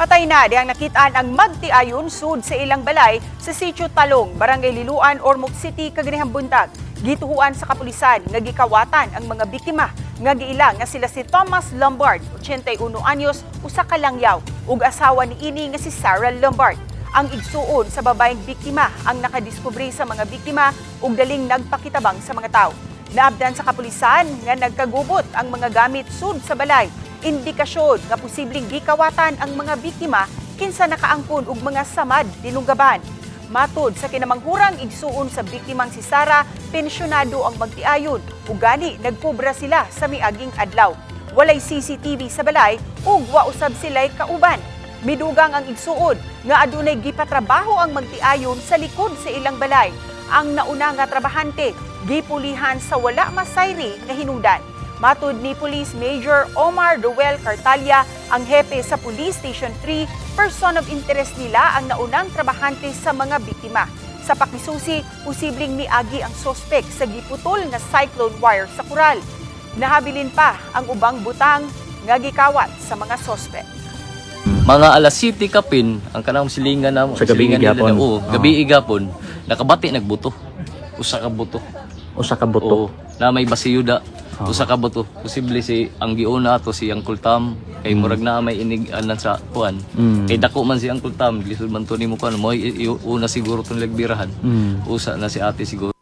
Patay na di ang nakitaan ang magtiayon sud sa ilang balay sa Sitio Talong, Barangay Liluan, Ormoc City, Kaganihang Buntag. Gituhuan sa kapulisan nga gikawatan ang mga biktima nga giila nga sila si Thomas Lombard, 81 anyos, usa ka langyaw, ug asawa ni ini nga si Sarah Lombard. Ang igsuon sa babaeng biktima ang nakadiskubre sa mga biktima ug daling nagpakitabang sa mga tao. Naabdan sa kapulisan nga nagkagubot ang mga gamit sud sa balay. Indikasyon nga posibleng gikawatan ang mga biktima kinsa nakaangkon og mga samad dinunggaban. Matod sa kinamangurang igsuon sa biktimang si Sara, pensyonado ang magtiayon ug gani nagkobra sila sa miaging adlaw. Walay CCTV sa balay ug wa usab sila'y kauban. Midugang ang igsuon nga adunay gipatrabaho ang magtiayon sa likod sa ilang balay. Ang nauna nga trabahante gipulihan sa wala masayri nga hinungdan. Matud ni Police Major Omar Roel Cartalia, ang hepe sa Police Station 3, person of interest nila ang naunang trabahante sa mga biktima. Sa pakisusi, posibleng miagi ang sospek sa giputol nga cyclone wire sa kural. Nahabilin pa ang ubang butang nga gikawat sa mga sospek. Mga alas 7 kapin, ang kanang silingan na Sa gabi igapon. na, Oo. gabi igapon, nakabati nagbuto. Usa ka buto. Usa ka Oo, buto. na may basiyuda. Oo. Usa ka buto. Posible si ang giuna to si Uncle Tam kay murag na may inig anan sa kuan. Mm. Kay dako man si Uncle Tam, lisod man to nimo kuan mo una siguro tong lagbirahan. Mm. Usa na si ate siguro.